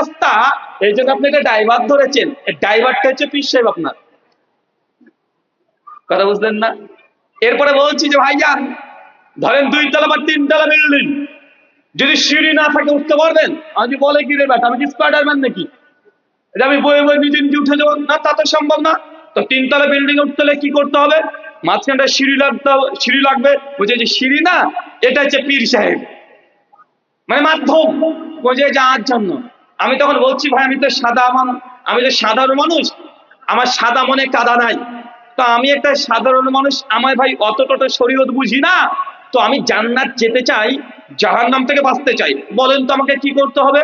রাস্তা, এই জন্য আপনি একটা ড্রাইভার ধরেছেন। ড্রাইভারটা হচ্ছে পীর সাহেব আপনার। কথা বুঝলেন না? এরপরে বলছি যে, ভাইজান, ধরেন দুই তলা বা তিন তলা বিল্ডিং যদি সিঁড়ি না থাকে, উঠতে পারবেন? আমি বলে, কি রে ব্যাটা আমি কি স্পাইডারম্যান নাকি? এটা আমি বয়ে বয়ে নিজে নিজে উঠে যাব। না, তা তো সম্ভব না। তো তিনতলা বিল্ডিং উঠতে হলে কি করতে হবে? মাঝখানটা সিঁড়ি লাগতে হবে, সিঁড়ি লাগবে। বুঝে যে, সিঁড়ি না, এটা হচ্ছে পীর সাহেব। মানে মাধ্যম। বোঝে যাওয়ার জন্য। আমি তখন বলছি, ভাই, আমি তো সাদা মানুষ আমি তো সাধারণ মানুষ, আমার সাদা মনে কাদা নাই। তো আমি একটা সাধারণ মানুষ আমার ভাই অতটা শরীয়ত বুঝি না। তো আমি জান্নাত যেতে চাই, জাহান্নাম থেকে বাঁচতে চাই। বলেন তো আমাকে কি করতে হবে?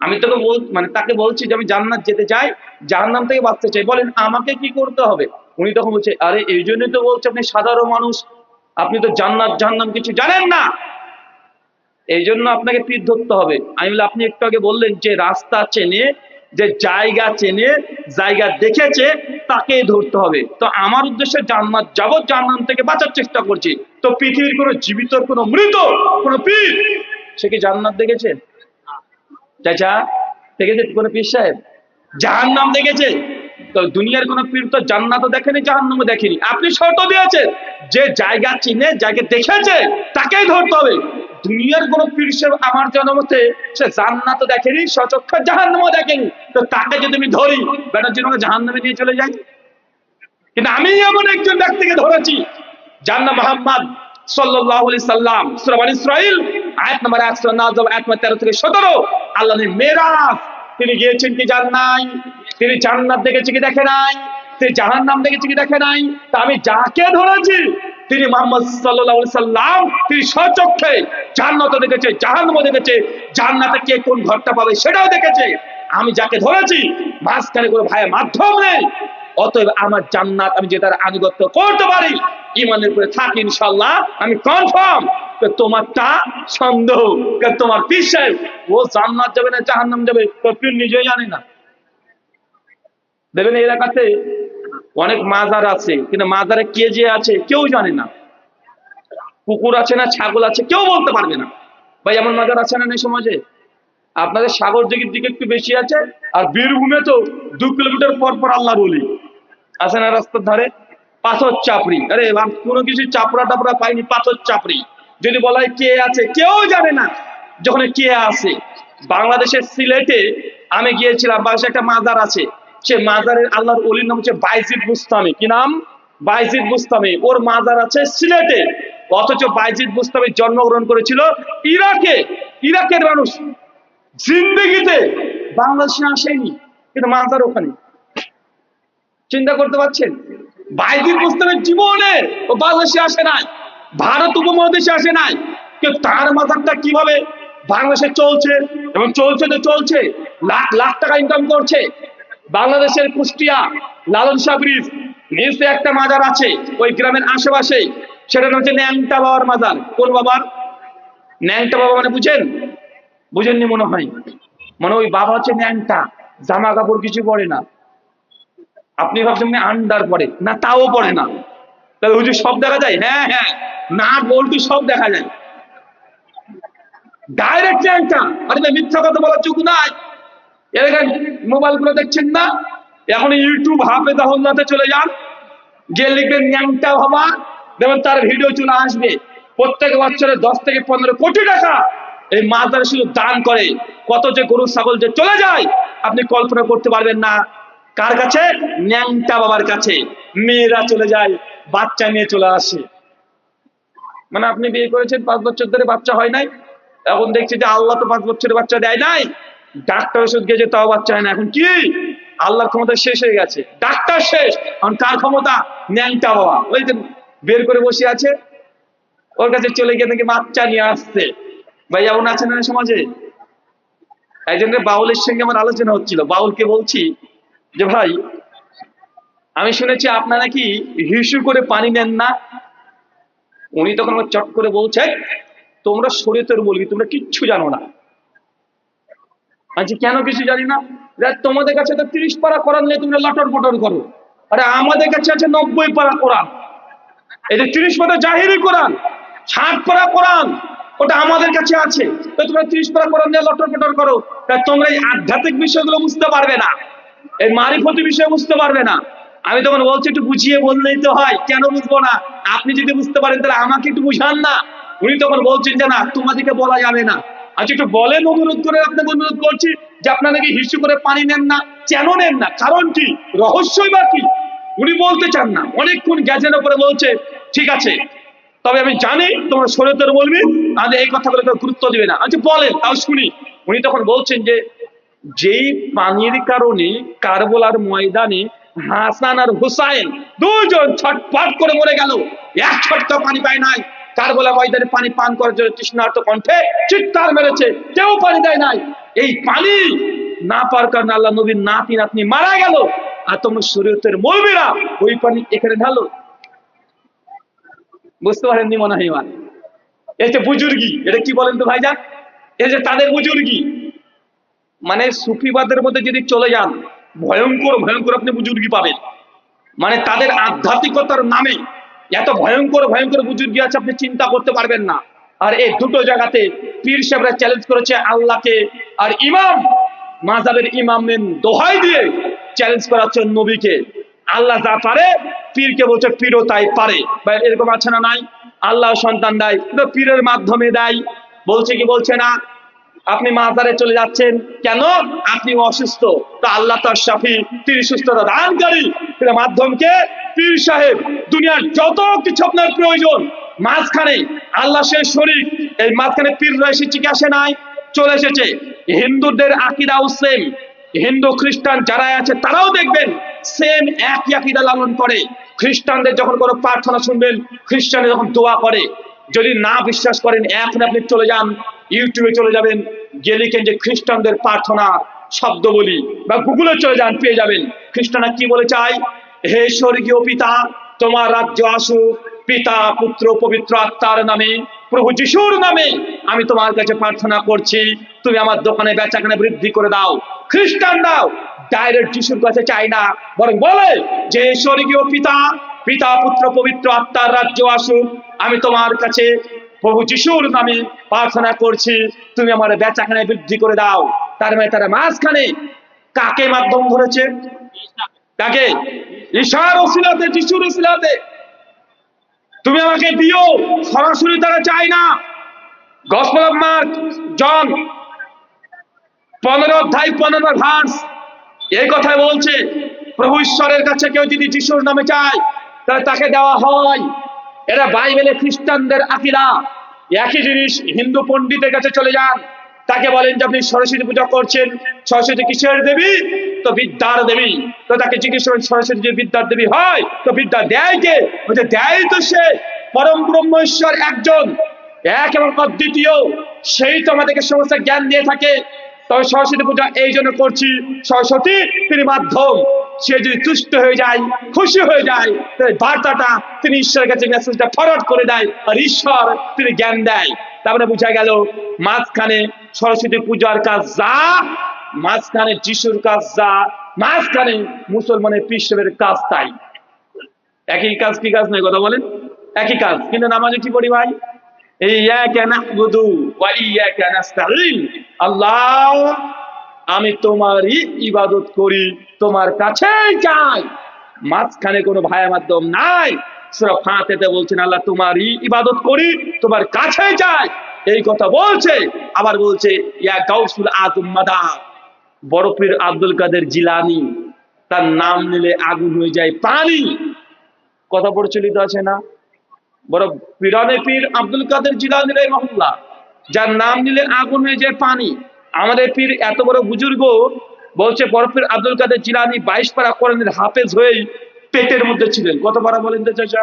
আমি তোকে বল মানে তাকে বলছি যে, আমি জান্নাত যেতে চাই, জাহান্নাম থেকে বাঁচতে চাই। বলেন, আমাকে কি করতে হবে? উনি তখন বলছে, আরে, এই জন্যই তো বলছে, আপনি সাধারণ মানুষ, আপনি তো জান্নাত, জাহান্নাম কিছু জানেন না। এই জন্য আপনাকে পীর ধরতে হবে। আমি বলি আপনি একটু আগে বললেন যে রাস্তা চেনে, যে জায়গা চেনে, জায়গা দেখেছে তাকে ধরতে হবে। তো আমার উদ্দেশ্যে জান্নাত যাব, জান্নাত থেকে বাঁচার চেষ্টা করছি। তো পৃথিবীর কোনো জীবিত, কোনো মৃত, কোনো পীর, সে কি জান্নাত দেখেছে? চাচা দেখেছে কোনো পীর সাহেব? জাহান্নাম দেখেছে? তো দুনিয়ার কোন পীর তো জান্নাতও দেখেনি, জাহান্নামও দেখেনি। আপনি শর্ত দিয়েছেন, যে জায়গা চিনে, জায়গা দেখেছে, তাকেই ধরতে হবে। দুনিয়ার কোন পীর আমার জনমতে সে জান্নাতও দেখেনি সচক্ষ জাহান্নামও দেখেনি। তো তাকে যদি আমি ধরি বেটার জন্য জাহান্নামে নিয়ে চলে যাই। কিন্তু আমি এমন একজন ব্যক্তিকে ধরেছি নাম মোহাম্মদ সাল্লাল্লাহু আলাইহি সাল্লাম, সূরা বনী ইসরাইল আয়াত নম্বর 109 আয়াত নম্বর 13 থেকে 17 আল্লাহ তিনি গিয়েছেন কি তিনি জান্নাত কি তিনি জাহান্নাম দেখেছে কি দেখে নাই? তা আমি যাকে ধরেছি তিনি মোহাম্মদ আলাইহি সাল্লাম, তিনি স্বচক্ষে জান্নাত দেখেছে জাহান্নাম দেখেছে। জান্নাতে কে কোন ঘরটা পাবে সেটাও দেখেছে। আমি যাকে ধরেছি, মাঝখানে কোনো ভাইয়ের মাধ্যম নেই। অতএব আমার জান্নাত আমি যে তার আনুগত্য করতে পারি ইমানের উপরে থাকি ইনশাল্লাহ আমি কনফার্ম তোমারটা সন্দেহ তোমার পীর ও জান্নাত যাবে না জাহান্নাম যাবে নিজেই জানে না। দেখবেন এলাকাতে অনেক মাজার আছে, কিন্তু মাজারে কে যে আছে কেউ জানে না। কুকুর আছে না, ছাগল আছে, কেউ বলতে পারবে না। ভাই, এমন মাজার আছে না এই সমাজে? আপনাদের সাগর দিকের দিকে একটু বেশি আছে, আর বীরভূমে তো দু কিলোমিটার পর পর আল্লাহ বলি। আছে না রাস্তার ধারে? পাথর চাপড়ি। আরে কোনো কিছু চাপড়া টাপড়া পাইনি, পাথর চাপড়ি। যদি বলা হয় কে আছে, কেউ জানে না যখন কে আছে। বাংলাদেশের সিলেটে আমি গিয়েছিলাম বাংলাদেশে একটা মাজার আছে। সে মাজারের আল্লাহর অলির নাম হচ্ছে বাইজিদ বুস্তামি। কি নাম? বাইজিদ বুস্তামি। ওর মাজার আছে সিলেটে। অথচ বাইজিদ বুস্তামি জন্মগ্রহণ করেছিল ইরাকে। ইরাকের মানুষ। জিন্দগিতে বাংলাদেশে আসেনি। কিন্তু মাজার ওখানে। চিন্তা করতে পারছেন? বাইজিদ মুস্তামের জীবনে ও বাংলাদেশে আসে নাই। ভারত উপমহাদেশে আসে নাই। কিন্তু তার মাজারটা কীভাবে বাংলাদেশে চলছে এবং চলছে তো চলছে? লাখ লাখ টাকা ইনকাম করছে। বাংলাদেশের কুষ্টিয়া লালন শাহ ব্রিজ, নিচে একটা মাজার আছে, ওই গ্রামের আশেপাশে সেটা হচ্ছে ন্যাংটা বাবার মাজার। কোন বাবার? ন্যাংটা বাবা মানে বুঝেন? বুঝেননি মনে হয়। মানে ওই বাবা হচ্ছে ন্যাংটা, জামা কাপড় কিছু পরে না। আপনি ভাবছেন আন্ডার পরে। না, তাও পরে না। তাহলে হুজুর সব দেখা যায়? হ্যাঁ হ্যাঁ। না, বল্টু সব দেখা যায়। ডাইরেক্ট ন্যাংটা। আরে মিথ্যা কথা বলার চুক নাই। এলাকায় মোবাইলগুলো দেখছেন না এখন ইউটিউব হাফে দাহল্লাতে চলে যান। গিয়ে লিখবেন ন্যাংটা হবা দেখবেন তার ভিডিও চলে আসবে। প্রত্যেক বছরে দশ থেকে পনেরো কোটি টাকা এই মাদার শুধু দান করে। কত যে গরু, ছাগল যে চলে যায়, আপনি কল্পনা করতে পারবেন না। কার কাছে? ন্যাংটা বাবার কাছে। মেয়েরা চলে যায়, বাচ্চা নিয়ে চলে আসে। মানে আপনি বিয়ে করেছেন, পাঁচ বছর ধরে বাচ্চা হয় নাই। এখন দেখছি যে আল্লাহ তো পাঁচ বছরের বাচ্চা দেয় নাই। ডাক্তার ওষুধ গেছে তাও বাচ্চা হয় না। এখন কি? আল্লাহর ক্ষমতা শেষ হয়ে গেছে। ডাক্তার শেষ। এখন কার ক্ষমতা? ন্যাংটা বাবা ওই যে বের করে বসে আছে। ওর কাছে চলে গিয়ে নাকি বাচ্চা নিয়ে আসছে। ভাই, এমন আছে না সমাজে? একজনের বাউলের সঙ্গে আমার আলোচনা হচ্ছিল। বাউলকে বলছি যে, ভাই, আমি শুনেছি আপনারা নাকি হিসু করে পানি নেন না? উনি তখন আমার চট করে বলছে তোমরা শরীয়তের বলবি তোমরা কিচ্ছু জানো না। আচ্ছা কেন কিছু জানি না? তোমাদের কাছে তো তিরিশ পারা কোরআন নিয়ে তোমরা লটর পটর করো। আরে, আমাদের কাছে আছে নব্বই পারা কোরআন। এই যে তিরিশ পারা জাহিরি কোরআন, ষাট পারা কোরআন, ওটা আমাদের কাছে আছে। তো তোমরা ত্রিশ পারা কোরআন নিয়ে লটর পটর করো। তা তোমরা এই আধ্যাত্মিক বিষয়গুলো বুঝতে পারবে না। এই মারিফতি বিষয় বুঝতে পারবে না। আমি তখন বলছি, একটু বুঝিয়ে বললেই তো হয়। কেন বুঝব না? আপনি যদি বুঝতে পারেন, তাহলে আমাকে একটু বুঝান না। উনি তখন বলছেন যে না, তোমাদেরকে বলা যাবে না। আচ্ছা একটু বলেন অনুরোধ করে আপনাকে অনুরোধ করছি যে আপনারা নাকি হিসু করে পানি নেন না, কেন নেন না? কারণ কি? রহস্যই বা কি? উনি বলতে চান না। অনেকক্ষণ গ্যাজের উপরে বলছে, ঠিক আছে, তবে আমি জানি তোমরা শরীয়তের বলবি আমাদের এই কথাগুলো গুরুত্ব দিবে না। আচ্ছা বলেন, তাও শুনি। উনি তখন বলছেন যে, যেই পানির কারণে কারবলার ময়দানে হাসান আর হুসাইন দুজন ছটফট করে মরে গেল, এক ছটকা পানি পায় নাই। কারবলা ময়দানে পানি পান করার জন্য তৃষ্ণার্ত কণ্ঠে চিৎকার মেরেছে। কেউ পানি দেয় নাই। এই পানি না পার কারণে আল্লাহ নবীর নাতি, নাতনি মারা গেল। আর তোমরা শরীয়তের মৌলবীরা ওই পানি এখানে ঢালো। বুঝতে পারেননি মনে হয় এবার এই যে বুজুর্গি, এটা কি বলেন তো ভাইজান? এই যে তাদের বুজুর্গি। মানে সুফিবাদের মধ্যে যদি চলে যান, ভয়ঙ্কর ভয়ঙ্কর আপনি বুজুর্গি পাবেন। মানে তাদের আধ্যাত্মিকতার নামে এত ভয়ঙ্কর ভয়ঙ্কর বুজুর্গি আছে আপনি চিন্তা করতে পারবেন না। আর এই দুটো জায়গাতে পীর সাহেবরা চ্যালেঞ্জ করেছে আল্লাহকে। আর ইমাম মাজাবের ইমামের দোহাই দিয়ে চ্যালেঞ্জ করাচ্ছে নবীকে। আল্লাহ যা পারে, পীরকে বলছে পীরও তাই পারে। বা এরকম আছে না নাই? আল্লাহ সন্তান দেয় পীরের মাধ্যমে দেয়। বলছে কি, বলছে না? আপনি মাজারে চলে যাচ্ছেন। কেন? আপনি অসুস্থ। তো আল্লাহ তার সাফি তিনি সুস্থতা দানকারী। মাধ্যমকে পীর সাহেব। দুনিয়ার যত কিছু আপনার প্রয়োজন, মাঝখানে আল্লাহ সে শরীর এই মাঝখানে পীররা এসেছে কি আসে নাই, চলে এসেছে। হিন্দুদের আকিদাও সেম হিন্দু, খ্রিস্টান যারা আছে, তারাও দেখবেন সেম একই আকিদা লালন করে। খ্রিস্টানদের যখন কোনো প্রার্থনা শুনবেন, খ্রিস্টানরা যখন দোয়া করে, যদি না বিশ্বাস করেন, এখন আপনি চলে যান। ইউটিউবে চলে যাবেন, গিয়ে লিখেন যে খ্রিস্টানদের প্রার্থনা শব্দ বলি বা গুগলে চলে যান, পেয়ে যাবেন। খ্রিস্টানরা কি বলে চাই হে স্বর্গীয় পিতা, তোমার রাজ্য আসুক, পিতা, পুত্র, পবিত্র আত্মার নামে, প্রভু যিশুর নামে আমি তোমার কাছে প্রার্থনা করছি, তুমি আমার দোকানে, বেচাকেনা বৃদ্ধি করে দাও। খ্রিস্টান দাও ডাইরেক্ট যিশুর কাছে চাই না, বরং বলে যে স্বর্গীয় পিতা পিতা, পুত্র, পবিত্র আত্মার রাজ্য আসুক, আমি তোমার কাছে প্রভু যিশুর নামে প্রার্থনা করছি, তুমি আমার বেচাখানে বৃদ্ধি করে দাও। তার মানে তারা মাঝখানে কাকে মাধ্যম ধরেছে? কাকে? ঈশার ওসিলাতে, যিশুর ওসিলাতে। তুমি আমাকে দিও, সরাসরি তারা চায় না। গসপেল অফ মার্ক জন পনেরো অধ্যায়, পনেরো ভার্স এই কথাই বলছে, প্রভু ঈশ্বরের কাছে কেউ যদি যিশুর নামে চায়, তাহলে তাকে দেওয়া হয়। এরা বাইবেলে খ্রিস্টানদের আকিরা একই জিনিস, হিন্দু পণ্ডিতের কাছে চলে যান। তাকে বলেন যে আপনি সরস্বতী পূজা করছেন, সরস্বতী কিসের দেবী? তো বিদ্যার দেবী। তো তাকে জিজ্ঞেস করেন, সরস্বতী যে বিদ্যার দেবী হয়, তো বিদ্যা দেয় কে? বলছে, দেয় তো সে। পরম ব্রহ্ম ঈশ্বর একজন। এক এবং দ্বিতীয় সেই তো আমাদেরকে সমস্ত জ্ঞান দিয়ে থাকে। তবে সরস্বতী পূজা এই জন্য করছি, সরস্বতী তিনি মাধ্যম। সে যদি তুষ্ট হয়ে যায়, খুশি হয়ে যায়, তাহলে বার্তাটা তিনি ঈশ্বরের কাছে মেসেজটা ফরওয়ার্ড করে দেয়, আর ঈশ্বর তিনি জ্ঞান দেয়। তারপরে বোঝা গেল, মাঝখানে সরস্বতী পূজার কাজ যা, মাঝখানে যিশুর কাজ যা, মাঝখানে মুসলমানের পৃষ্ঠের কাজ তাই। একই কাজ কি কাজ নয়, কথা বলেন? একই কাজ, কিন্তু নামাজে কি পড়ি ভাই? ইয়াকা নাস্তাঈন। আল্লাহ আমি তোমারই ইবাদত করি, তোমার কাছেই চাই মাঝখানে কোনো ভায়া মাধ্যম নাই। সুরা ফাতেতে বলছেন, আল্লাহ তোমারই ইবাদত করি, তোমার কাছে চাই এই কথা বলছে, আবার বলছে, ইয়া গাউসুল আজম মাদা বড় পীর আব্দুল কাদের জিলানি, তার নাম নিলে আগুন হয়ে যায় পানি। কথা প্রচলিত আছে না? বড় পিরানে পীর আব্দুল কাদের জিলানি রহমুল্লাহ যার নাম নিলে আগুন হয়ে যায় পানি। আমাদের পীর এত বড় বুজুর্গ বলছে, বড় পীর আব্দুল কাদের জিলানি বাইশ পারা কোরআনের হাফেজ হয়েই পেটের মধ্যে ছিলেন। কত পারা বলেন তো চাচা?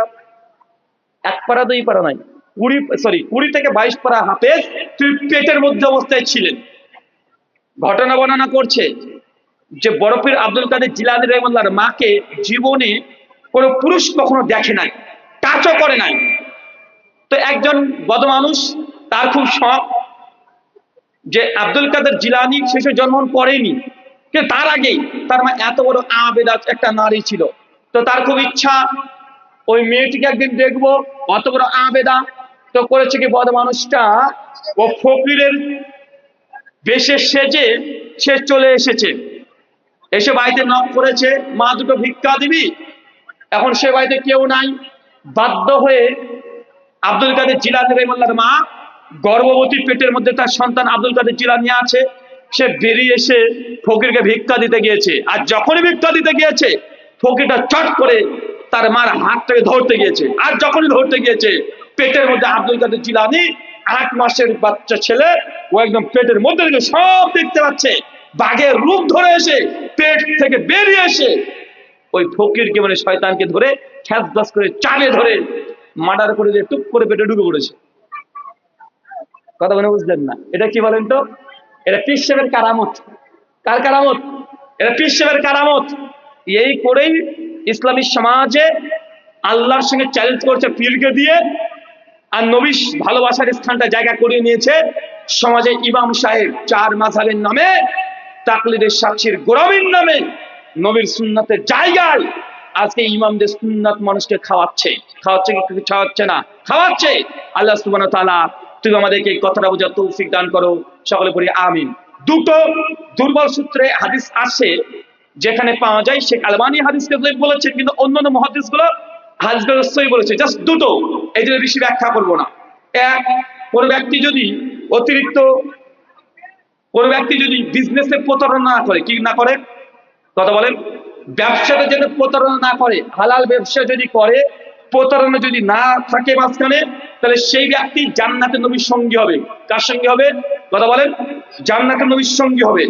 এক পারা দুই পারা নাই। কুড়ি সরি কুড়ি থেকে বাইশ পারা হাফেজ তুই পেটের মধ্যে অবস্থায় ছিলেন। ঘটনা বর্ণনা করছে যে বরফের আব্দুল কাদের জিলানি রহমাল্লার মাকে জীবনে কোনো পুরুষ কখনো দেখে নাই টাচও করে নাই। তো একজন বদ মানুষ তার খুব শখ যে আব্দুল কাদের জিলানি শেষে জন্ম কিন্তু তার আগে তার মা এত বড় আবেদা একটা নারী ছিল। তো তার খুব ইচ্ছা, ওই মেয়েটিকে একদিন দেখব, অত বড় আবেদা। তো করেছে কি বদ মানুষটা, ও ফকিরের বেশে সেজে সে চলে এসেছে। এসে বাড়িতে নক করেছে, মা দুটো ভিক্ষা দিবি? এখন সে বাড়িতে কেউ নাই। বাধ্য হয়ে আব্দুল কাদের জিলানি রহমাল্লার মা গর্ভবতী পেটের মধ্যে তার সন্তান আব্দুল কাদের জিলানি আছে, সে বেরিয়ে এসে ফকিরকে ভিক্ষা দিতে গিয়েছে। আর যখনই ভিক্ষা দিতে গিয়েছে, ফকিরটা চট করে তার মার হাতটাকে ধরতে গিয়েছে। আর যখনই ধরতে গিয়েছে, পেটের মধ্যে আব্দুল কাদের জিলানি, আট মাসের বাচ্চা ছেলে, ও একদম পেটের মধ্যে থেকে সব দেখতে পাচ্ছে। বাঘের রূপ ধরে এসে পেট থেকে বেরিয়ে এসে ওই ফকিরকে মানে শয়তানকে ধরে খ্যাস করে চালে ধরে মার্ডার করে দিয়ে টুক করে পেটে ঢুকে পড়েছে। কথা বলে বুঝলেন না। এটা কি বলেন তো? এটা পিসেবের কারামত। কার কারামত? এটা পিসেবের কারামত। এই করেই ইসলামী সমাজে আল্লাহর সঙ্গে চ্যালেঞ্জ করছে পীরকে দিয়ে, আর নবীশ ভালোবাসার স্থানটা জায়গা করে নিয়েছে সমাজে ইমাম সাহেব চার মাঝাবের নামে, তাকলিদের সাক্ষীর গোরামির নামে নবীর সুন্নাতের জায়গায় আজকে ইমামদের সুন্নাত মানুষকে খাওয়াচ্ছে। খাওয়াচ্ছে খাওয়াচ্ছে না? খাওয়াচ্ছে। আল্লাহ সুবান তাআলা তুমি আমাদেরকে এই কথাটা বোঝার তৌফিক দান করো। সকলে পড়ি, আমিন। দুটো দুর্বল সূত্রে হাদিস আসে যেখানে পাওয়া যায় শেখ আলবানি হাদিসকে বলেছে, কিন্তু অন্যান্য মহাদিসগুলো হাদিস ব্যবস্থাই বলেছে। জাস্ট দুটো, এই জন্য বেশি ব্যাখ্যা করব না। এক, কোন ব্যক্তি যদি অতিরিক্ত, কোন ব্যক্তি যদি বিজনেসে প্রতারণা না করে, কি না করে? কথা বলেন। ব্যবসাটা যেন প্রতারণা না করে, হালাল ব্যবসা যদি করে, প্রতারণা যদি না থাকে মাঝখানে তাহলে সেই ব্যক্তি জান্নাতের নবীর সঙ্গী হবে। কার সঙ্গে হবে? কথা বলেন, জান্নাতের নবীর সঙ্গী হবে।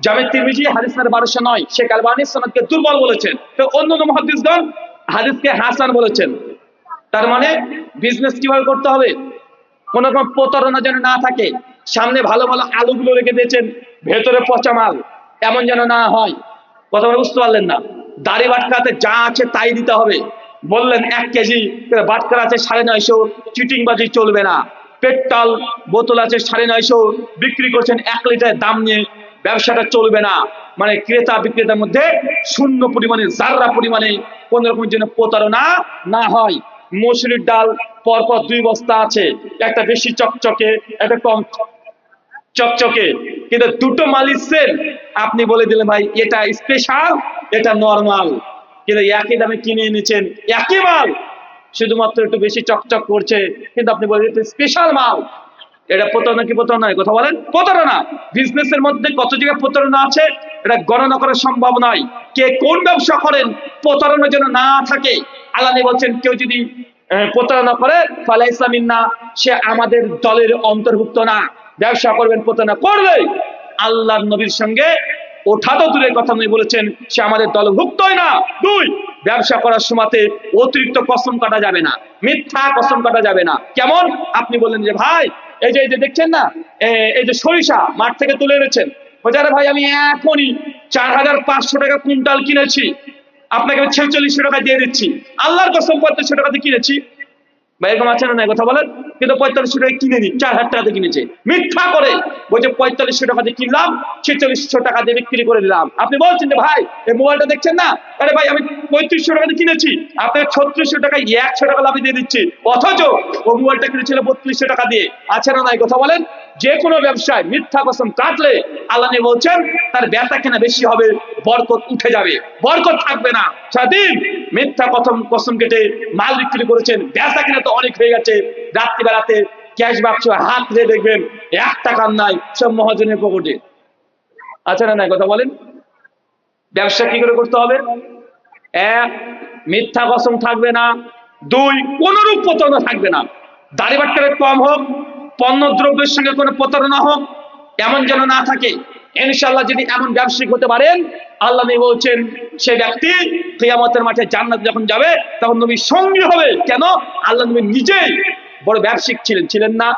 জামেদ তিরমিজি হাদিস নাম্বার বারোশো নয়, শেখ আলবানী সনদকে দুর্বল বলেছেন। তো অন্য মহাদিসগণ হাদিসকে হাসান বলেছেন। তার মানে বিজনেস কীভাবে করতে হবে? কোন রকম প্রতারণা যেন না থাকে। সামনে ভালো ভালো আলুগুলো রেখে দিয়েছেন, ভেতরে পচা মাল, এমন যেন না হয়। কথা বুঝতে পারলেন না। দাড়ি বাটকাতে যা আছে তাই দিতে হবে। বললেন, এক কেজি বাটকার আছে সাড়ে নয়শো চিটিং বাজি চলবে না। পেট্রোল বোতল আছে সাড়ে নয়শো, বিক্রি করছেন এক লিটার দাম নিয়ে ব্যবসাটা চলবে না। মানে ক্রেতা বিক্রেতার মধ্যে শূন্য পরিমাণে জাররা পরিমাণে কোন রকমের জন্য প্রতারণা না হয়। মসুরির ডাল পরপর দুই বস্তা আছে, একটা বেশি চকচকে, একটা কম চকচকে। কিন্তু দুটো মালিশ সেল, আপনি বলে দিলেন ভাই, এটা স্পেশাল এটা নর্মাল কিন্তু একই দামে কিনে এনেছেন, একই মাল। শুধুমাত্র একটু বেশি চকচক করছে, কিন্তু আপনি বলে দিচ্ছেন স্পেশাল মাল। এটা প্রতারণা কি প্রতারণা কথা বলেন। প্রতারণা বিজনেসের মধ্যে কত জায়গায় প্রতারণা আছে, এটা গণনা করা সম্ভব নয়। কে কোন ব্যবসা করেন প্রতারণা যেন না থাকে। আল্লাহ বলছেন, কেউ যদি প্রতারণা করে, ফালা ইসলামিন না, সে আমাদের দলের অন্তর্ভুক্ত না। ব্যবসা করবেন, প্রতারণা করবে আল্লাহ নবীর সঙ্গে ওঠা তো দূরের কথা নয় বলেছেন, সে আমাদের দলভুক্তই না। দুই, ব্যবসা করার সময়তে অতিরিক্ত কসম কাটা যাবে না, মিথ্যা কসম কাটা যাবে না। কেমন? আপনি বললেন যে, ভাই, এই যে এই যে দেখছেন না এই যে সরিষা মাঠ থেকে তুলে এনেছেন বাজারে ভাই, আমি এখনই চার হাজার পাঁচশো টাকা কুইন্টাল কিনেছি, আপনাকে আমি ছেচল্লিশশো টাকা দিয়ে দিচ্ছি, আল্লাহর কসম পঁয়ত্রিশশো টাকা দিয়ে কিনেছি। ভাই, এরকম আছে না কথা বলেন। কিন্তু পঁয়তাল্লিশশো টাকা কিনে নি, চার হাজার টাকা কিনেছে। মিথ্যা করে বলছে, পঁয়তাল্লিশশো টাকা দিয়ে কিনলাম, ছেচল্লিশশো টাকা দিয়ে বিক্রি করে দিলাম। আপনি বলছেন যে, ভাই, এই মোবাইলটা দেখছেন না? আরে ভাই, আমি পঁয়ত্রিশশো টাকা কিনেছি। আপনাকে ছত্রিশশো টাকা একশো টাকা লাভ দিয়ে দিচ্ছি। অথচ ও মোবাইলটা কিনেছিল বত্রিশশো টাকা দিয়ে। আছে না কথা বলেন? যে কোনো ব্যবসায় মিথ্যা কসম কাটলে আল্লাহ বলছেন, তার ব্যথা কেনা বেশি হবে? বরকত উঠে যাবে। বরকত থাকবে না। স্বাধীন মিথ্যা কথম কসম কেটে মাল বিক্রি করেছেন। ব্যথা কেনা তো অনেক হয়ে গেছে? রাত্রিবেলাতে ক্যাশ বাক্স হাত দিয়ে দেখবেন, এক টাকার নাই সব মহাজনের পকেটে। আচ্ছা না কথা বলেন? ব্যবসা কি করে করতে হবে? এক, মিথ্যা কসম থাকবে না। দুই, কোনরূপ প্রতারণা থাকবে না। দাড়ি কম হোক পণ্য দ্রব্যের সঙ্গে কোনো প্রতারণা হোক, এমন যেন না থাকে। ইনশাল্লাহ যদি এমন ব্যবসায়িক হতে পারেন, আল্লাহ নবী বলছেন, সে ব্যক্তি কিয়ামতের মাঠে জান্নাত যখন যাবে, তখন নবী সঙ্গী হবে। কেন? আল্লাহ নবী নিজেই বড় ব্যবসায়িক ছিলেন ছিলেন না।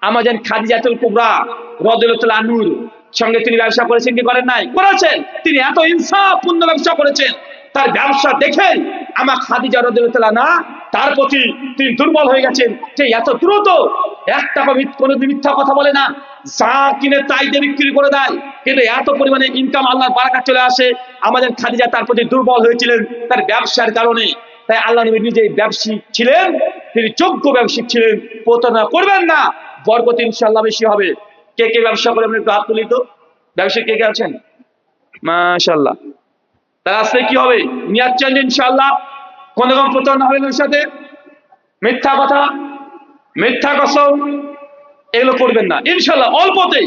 আমাজন খাদিজাতুল কুবরা রদুল্লাহ আনুর সঙ্গে তিনি ব্যবসা করেছেন কি করেন নাই? করেছেন। তিনি এত ইনসাফপূর্ণ ব্যবসা করেছেন। তার ব্যবসা দেখে আমার খাদিজা রদুল্লাহ না তার প্রতি তিনি দুর্বল হয়ে গেছেন। যে এত দ্রুত এক টাকা মিথ- কোনোদিন মিথ্যা কথা বলে না। যা কিনে তাই দিয়ে বিক্রি করে দেয়। কিন্তু এত পরিমাণে ইনকাম আল্লাহর বারাকা চলে আসে। আমাদের খাদিজা তার প্রতি দুর্বল হয়েছিলেন। তার ব্যবসার কারণে। তাই আল্লাহ নবী নিজে ব্যবসায়ী ছিলেন। তিনি যোগ্য ব্যবসায়িক ছিলেন। প্রতারণা করবেন না। বরকত ইনশাল্লাহ বেশি হবে। কে কে ব্যবসা করে আপনি একটু হাত তুলি তো। ব্যবসায়ী কে কে আছেন? মাশাল্লাহ তার আসলে কি হবে? নিয়াজ চেঞ্জ ইনশাল্লাহ কোন রকম প্রতারণা হবে সাথে। মিথ্যা কথা, মিথ্যা কসম এগুলো করবেন না। ইনশাল্লাহ অল্পতেই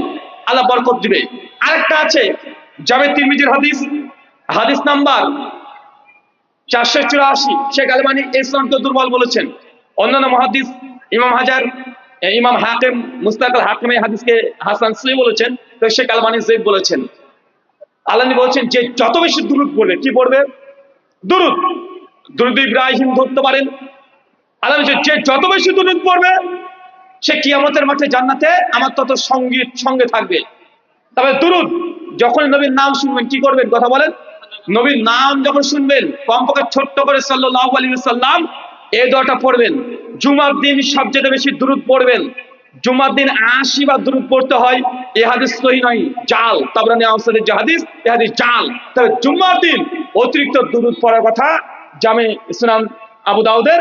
আল্লাহ বরকত দিবে। আরেকটা আছে জাভেদ তিরমিজির হাদিস। হাদিস নাম্বার চারশো চুরাশি। শেখ আলমানি ইসলামকে দুর্বল বলেছেন। অন্যান্য মহাদিস, ইমাম হাজার, ইমাম হাকিম মুস্তাকাল হাকিম এই হাদিসকে হাসান সই বলেছেন। তো শেখ আলমানি জেদ বলেছেন। আল্লাহ বলছেন যে যত বেশি দুরুদ পড়বে, কি পড়বে? দুরুদ। দুরুদ ইব্রাহিম ধরতে পারেন। আল্লাহ বলছেন, যে যত বেশি দুরুদ পড়বে, সে কিয়ামতের মাঠে জান্নাতে আমার তত সংগীত সঙ্গে থাকবে। তবে দুরুদ, যখন নবীর নাম শুনবেন, কি করবেন কথা বলেন? নবীর নাম যখন শুনবেন, কমপক্ষে ছোট্ট করে সাল্লাল্লাহু আলাইহি সাল্লাম এই দোয়াটা পড়বেন। জুমার দিন সবচেয়ে বেশি দুরুদ পড়বেন। জুমার দিন আশি বার দুরুদ পড়তে হয়, এ হাদিস সহি নয়, জাল। তাবরানি আউসাদের যে হাদিস এ হাদিস জাল। তবে জুমার দিন অতিরিক্ত দুরুদ পড়ার কথা জামে ইসলাম আবু দাউদের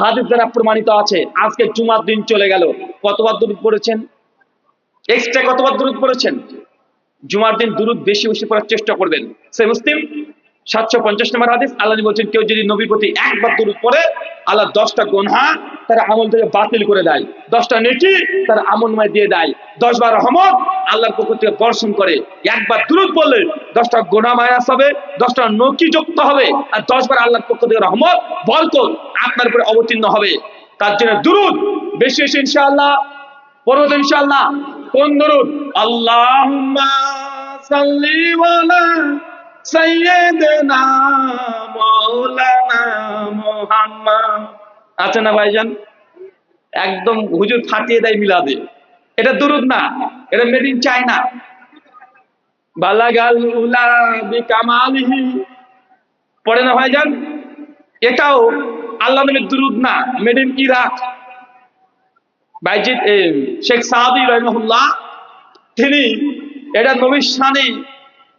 হাদিস দ্বারা প্রমাণিত আছে। আজকে জুমার দিন চলে গেল। কতবার দুরুদ পড়েছেন? এক্সট্রা কতবার দুরুদ পড়েছেন? জুমার দিন দুরুদ বেশি বেশি পড়ার চেষ্টা করবেন। সে মুসলিম সাতশো পঞ্চাশ নম্বর হাদিস, আল্লাহ বলছেন, কেউ যদি নবীর প্রতি একবার দুরুদ পড়ে, আল্লাহ দশটা গোনহা তার আমল থেকে বাতিল করে দেয়। দশটা নেকি তার আমলময় দিয়ে দেয়। দশ বার রহমত আল্লাহর পক্ষ থেকে বর্ষণ করে। একবার দুরুদ বললে দশটা গোনা মায়াস হবে, দশটা নকি যুক্ত হবে, আর দশ বার আল্লাহর পক্ষ থেকে রহমত, বরকত আপনার উপরে অবতীর্ণ হবে। তার জন্য দুরুদ বেশি বেশি ইনশাআল্লাহ পড়ব তো ইনশাআল্লাহ, কোন দরুদ? আল্লাহুম্মা আছে না ভাইজান? একদম হুজুর ফাটিয়ে দেয় মিলাদে। এটা দুরুদ না এটা মেড ইন চায়না বালাগাল পড়ে না ভাইজান? এটাও আল্লাহ নবীর দুরুদ না মেড ইন ইরাক বাইজিদ এ, শেখ সাহাবি রহমুল্লাহ তিনি এটা নবীর শানে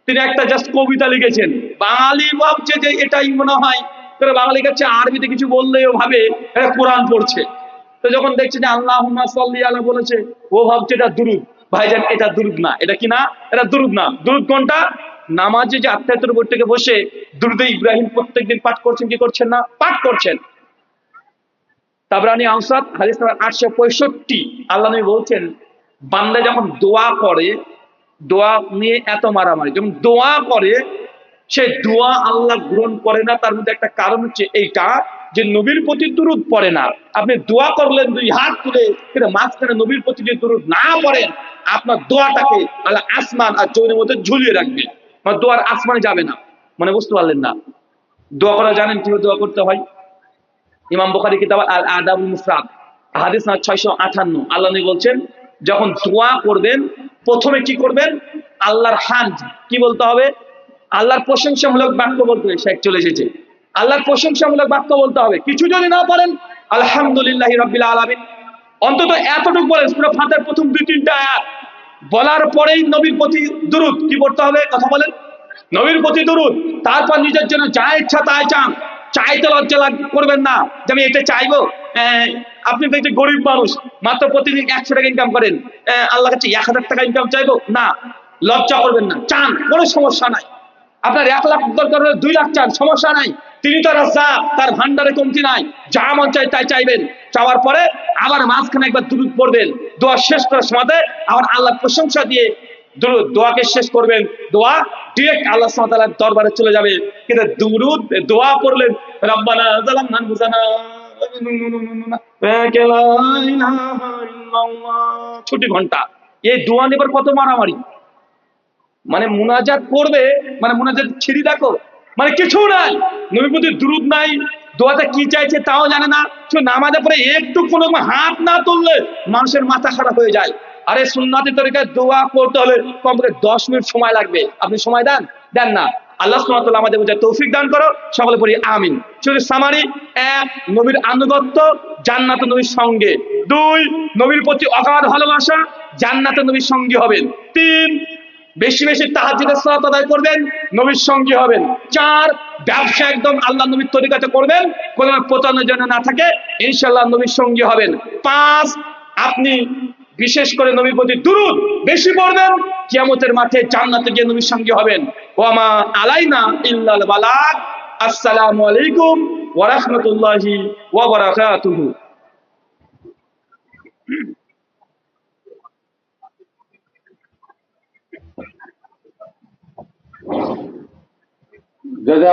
তিনি একটা জাস্ট কবিতা লিখেছেন। বাঙালি ভাবছে যে এটাই মনে হয়। তারা বাঙালি কাছে আরবিতে কিছু বললেও ভাবে এটা কোরআন পড়ছে। তো যখন দেখছে যে আল্লাহ আল্লাহ বলেছে, ও ভাবছে এটা দুরুদ। ভাইজান এটা দুরুদ না, এটা কি না? এটা দুরুদ না। দুরুদ কোনটা? নামাজে যে আত্মায়তের উপর থেকে বসে দুরুদে ইব্রাহিম প্রত্যেকদিন পাঠ করছেন, কি করছেন না? পাঠ করছেন। তাবরানি আউসাদ হাদিস আটশো পঁয়ষট্টি, আল্লাহ বলছেন, বান্দা যখন দোয়া করে দোয়া নিয়ে এত মারামারি। যখন দোয়া করে, সে দোয়া আল্লাহ গ্রহণ করে না, তার মধ্যে একটা কারণ হচ্ছে এইটা যে নবীর প্রতি দুরুদ পড়ে না। আপনি দোয়া করলেন দুই হাত তুলে, কিন্তু মাঝখানে নবীর প্রতি যে দুরুদ না পড়েন আপনার দোয়াটাকে আল্লাহ আসমান আর চৌনের মধ্যে ঝুলিয়ে রাখবে। আমার দোয়ার আসমানে যাবে না। মানে বুঝতে পারলেন না। দোয়া করা জানেন কীভাবে দোয়া করতে হয়? ইমাম বুখারী কিতাব আল আদাবুল মুফরাদ, হাদিস না ছয়শো আঠান্ন। আল্লাহ বলছেন, যখন দোয়া করবেন প্রথমে কি করবেন? আল্লাহর হামদ কি বলতে হবে? আল্লাহর প্রশংসামূলক বাক্য বলতে হবে শেখ চলে এসেছে। আল্লাহর প্রশংসামূলক বাক্য বলতে হবে। কিছু যদি না পারেন, আলহামদুলিল্লাহ রব্বিল আলামিন। অন্তত এতটুকু বলেন পুরো ফাতের প্রথম দুই, তিনটা আয়াত। বলার পরেই নবীর প্রতি দুরুদ, কি করতে হবে? কথা বলেন। নবীর প্রতি দুরুদ। তারপর নিজের জন্য যা ইচ্ছা তাই চান। চাইতে লজ্জা করবেন না। যে আমি এটা চাইব। আপনি তো একটা গরিব মানুষ, মাত্র প্রতিদিন একশো টাকা ইনকাম করেন। আল্লাহ কাছে এক হাজার টাকা ইনকাম চাইব? না, লজ্জা করবেন না। চান, কোনো সমস্যা নাই। আপনার এক লাখ দরকার হলে দুই লাখ চান, সমস্যা নাই। তিনি তো রাজা তার ভান্ডারে কমতি নাই। যা মন চাই তাই চাইবেন। চাওয়ার পরে আবার মাঝখানে একবার দুরুদ পড়বেন। দোয়া শেষ করার সময় আবার আল্লাহ প্রশংসা দিয়ে দুরুদ, দোয়াকে শেষ করবেন। দোয়া ডিরেক্ট আল্লাহ সুবহানাহু দরবারে চলে যাবে। কিন্তু দুরুদ, দোয়া পড়লেন, রব্বানা আনফুসানা। ছুটি ঘণ্টা। এই দোয়া নেবার কত মারামারি? মানে মুনাজাত করবে মানে মুনাজাত ছিড়ি দেখো মানে কিছু নাই। নবীর প্রতি দুরুদ নাই, দোয়াতে কি চাইছে তাও জানে না। শুধু নামাজের পরে একটু কোনো হাত না তুললে মানুষের মাথা খারাপ হয়ে যায়। আরে সুন্নাতি তরিকায় দোয়া করতে হলে কমপক্ষে দশ মিনিট সময় লাগবে। আপনি সময় দেন? দেন না। আল্লাহ সুবহানাহু আমাদের বুঝে তৌফিক দান করো, সকলে পড়ি আমিন। শুধু সামারি, এক, নবীর আনুগত্য, জান্নাত নবীর সঙ্গে। দুই, নবীর প্রতি অগাধ ভালোবাসা, জান্নাত নবীর সঙ্গী হবেন। তিন, বেশি বেশি তাহাজ্জুদের সালাত আদায় করবেন, নবীর সঙ্গী হবেন। চার, ব্যবসা একদম আল্লাহ নবীর তরিকাতে করবেন, কোন প্রতারণার জন্য না থাকে, ইনশাআল্লাহ নবীর সঙ্গী হবেন। পাঁচ, আপনি বিশেষ করে নবীর প্রতি দুরুদ বেশি পড়বেন, কিয়ামতের মাঠে জান্নাতে গিয়ে নবীর সঙ্গী হবেন। ওয়ামা আলাইনা ইল্লাল বালাগ। আসসালামু আলাইকুম ওয়া রাহমাতুল্লাহি ওয়া বারাকাতুহু। জাযা